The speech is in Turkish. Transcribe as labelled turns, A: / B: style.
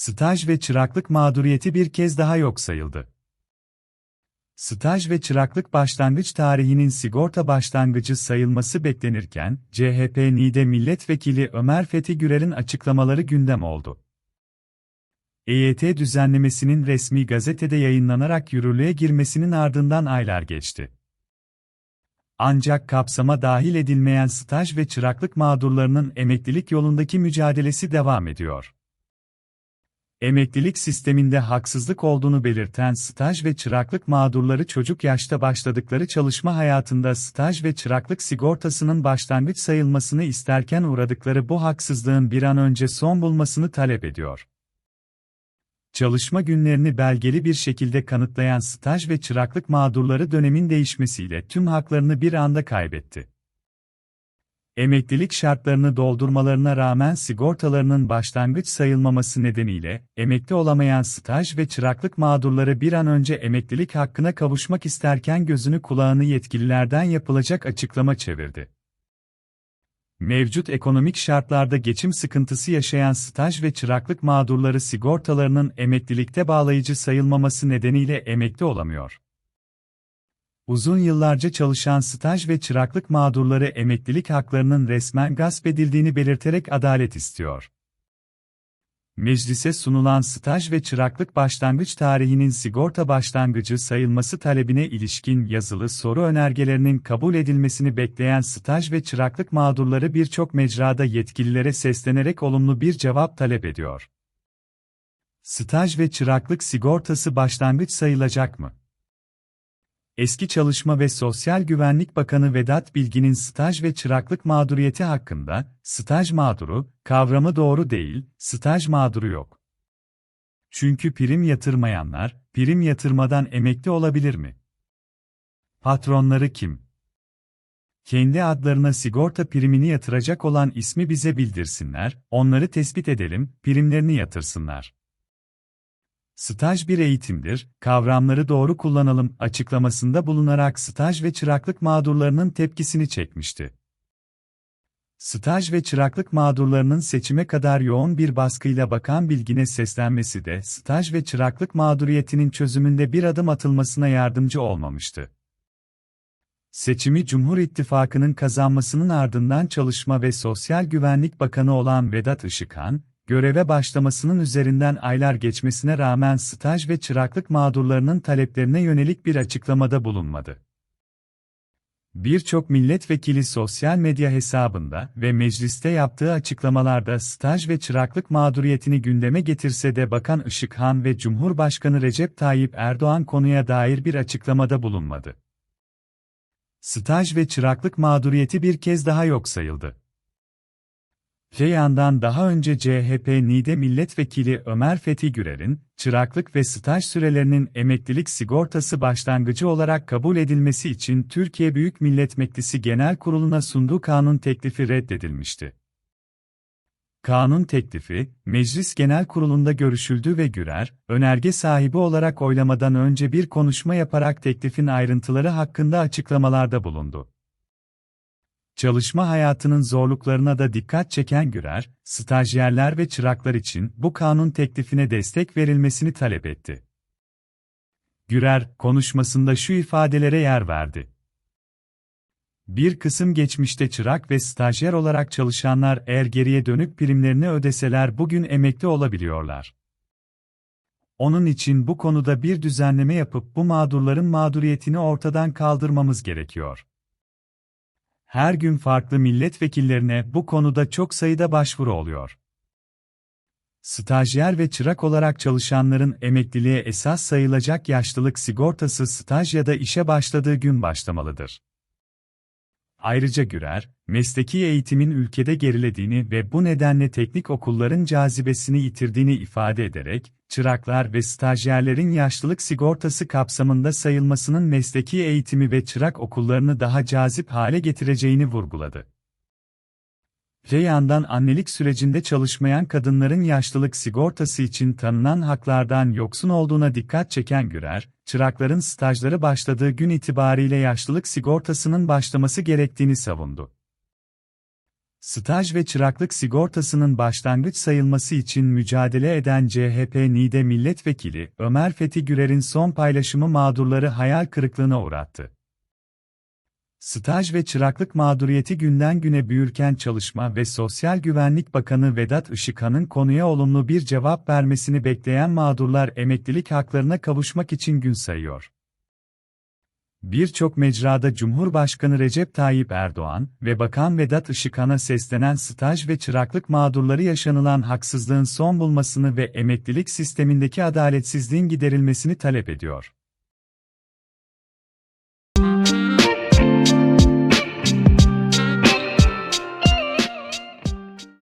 A: Staj ve çıraklık mağduriyeti bir kez daha yok sayıldı. Staj ve çıraklık başlangıç tarihinin sigorta başlangıcı sayılması beklenirken, CHP NİDE Milletvekili Ömer Fethi Gürer'in açıklamaları gündem oldu. EYT düzenlemesinin resmi gazetede yayınlanarak yürürlüğe girmesinin ardından aylar geçti. Ancak kapsama dahil edilmeyen staj ve çıraklık mağdurlarının emeklilik yolundaki mücadelesi devam ediyor. Emeklilik sisteminde haksızlık olduğunu belirten staj ve çıraklık mağdurları çocuk yaşta başladıkları çalışma hayatında staj ve çıraklık sigortasının başlangıç sayılmasını isterken uğradıkları bu haksızlığın bir an önce son bulmasını talep ediyor. Çalışma günlerini belgeli bir şekilde kanıtlayan staj ve çıraklık mağdurları dönemin değişmesiyle tüm haklarını bir anda kaybetti. Emeklilik şartlarını doldurmalarına rağmen sigortalarının başlangıç sayılmaması nedeniyle, emekli olamayan staj ve çıraklık mağdurları bir an önce emeklilik hakkına kavuşmak isterken gözünü kulağını yetkililerden yapılacak açıklama çevirdi. Mevcut ekonomik şartlarda geçim sıkıntısı yaşayan staj ve çıraklık mağdurları sigortalarının emeklilikte bağlayıcı sayılmaması nedeniyle emekli olamıyor. Uzun yıllarca çalışan staj ve çıraklık mağdurları emeklilik haklarının resmen gasp edildiğini belirterek adalet istiyor. Meclise sunulan staj ve çıraklık başlangıç tarihinin sigorta başlangıcı sayılması talebine ilişkin yazılı soru önergelerinin kabul edilmesini bekleyen staj ve çıraklık mağdurları birçok mecrada yetkililere seslenerek olumlu bir cevap talep ediyor. Staj ve çıraklık sigortası başlangıç sayılacak mı? Eski Çalışma ve Sosyal Güvenlik Bakanı Vedat Bilgin'in staj ve çıraklık mağduriyeti hakkında, staj mağduru, kavramı doğru değil, staj mağduru yok. Çünkü prim yatırmayanlar, prim yatırmadan emekli olabilir mi? Patronları kim? Kendi adlarına sigorta primini yatıracak olan ismi bize bildirsinler, onları tespit edelim, primlerini yatırsınlar. Staj bir eğitimdir, kavramları doğru kullanalım açıklamasında bulunarak staj ve çıraklık mağdurlarının tepkisini çekmişti. Staj ve çıraklık mağdurlarının seçime kadar yoğun bir baskıyla bakan bilgine seslenmesi de staj ve çıraklık mağduriyetinin çözümünde bir adım atılmasına yardımcı olmamıştı. Seçimi Cumhur İttifakı'nın kazanmasının ardından Çalışma ve Sosyal Güvenlik Bakanı olan Vedat Işıkhan, göreve başlamasının üzerinden aylar geçmesine rağmen staj ve çıraklık mağdurlarının taleplerine yönelik bir açıklamada bulunmadı. Birçok milletvekili sosyal medya hesabında ve mecliste yaptığı açıklamalarda staj ve çıraklık mağduriyetini gündeme getirse de Bakan Işıkhan ve Cumhurbaşkanı Recep Tayyip Erdoğan konuya dair bir açıklamada bulunmadı. Staj ve çıraklık mağduriyeti bir kez daha yok sayıldı. Öte yandan daha önce CHP NİDE Milletvekili Ömer Fethi Gürer'in, çıraklık ve staj sürelerinin emeklilik sigortası başlangıcı olarak kabul edilmesi için Türkiye Büyük Millet Meclisi Genel Kurulu'na sunduğu kanun teklifi reddedilmişti. Kanun teklifi, Meclis Genel Kurulu'nda görüşüldü ve Gürer, önerge sahibi olarak oylamadan önce bir konuşma yaparak teklifin ayrıntıları hakkında açıklamalarda bulundu. Çalışma hayatının zorluklarına da dikkat çeken Gürer, stajyerler ve çıraklar için bu kanun teklifine destek verilmesini talep etti. Gürer, konuşmasında şu ifadelere yer verdi. Bir kısım geçmişte çırak ve stajyer olarak çalışanlar eğer geriye dönük primlerini ödeseler bugün emekli olabiliyorlar. Onun için bu konuda bir düzenleme yapıp bu mağdurların mağduriyetini ortadan kaldırmamız gerekiyor. Her gün farklı milletvekillerine bu konuda çok sayıda başvuru oluyor. Stajyer ve çırak olarak çalışanların emekliliğe esas sayılacak yaşlılık sigortası staj ya da işe başladığı gün başlamalıdır. Ayrıca Gürer, mesleki eğitimin ülkede gerilediğini ve bu nedenle teknik okulların cazibesini yitirdiğini ifade ederek, çıraklar ve stajyerlerin yaşlılık sigortası kapsamında sayılmasının mesleki eğitimi ve çırak okullarını daha cazip hale getireceğini vurguladı. Öte yandan annelik sürecinde çalışmayan kadınların yaşlılık sigortası için tanınan haklardan yoksun olduğuna dikkat çeken Gürer, çırakların stajları başladığı gün itibariyle yaşlılık sigortasının başlaması gerektiğini savundu. Staj ve çıraklık sigortasının başlangıç sayılması için mücadele eden CHP NİDE Milletvekili Ömer Fethi Gürer'in son paylaşımı mağdurları hayal kırıklığına uğrattı. Staj ve çıraklık mağduriyeti günden güne büyürken Çalışma ve Sosyal Güvenlik Bakanı Vedat Işıkhan'ın konuya olumlu bir cevap vermesini bekleyen mağdurlar emeklilik haklarına kavuşmak için gün sayıyor. Birçok mecrada Cumhurbaşkanı Recep Tayyip Erdoğan ve Bakan Vedat Işıkhan'a seslenen staj ve çıraklık mağdurları yaşanılan haksızlığın son bulmasını ve emeklilik sistemindeki adaletsizliğin giderilmesini talep ediyor.